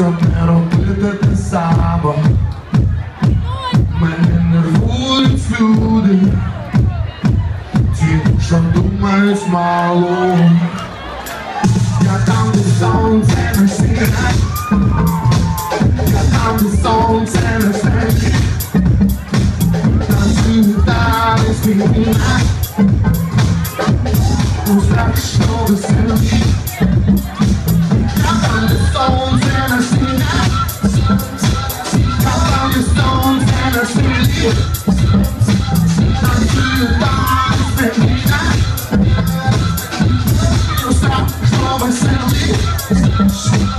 щоб не робити те саме. Мене нервують люди, ті, що думають мало. Я там, де сонце не сідає, я там, де сонце не сідає, танцюю та не співає. Устрашно веселі. Thank you.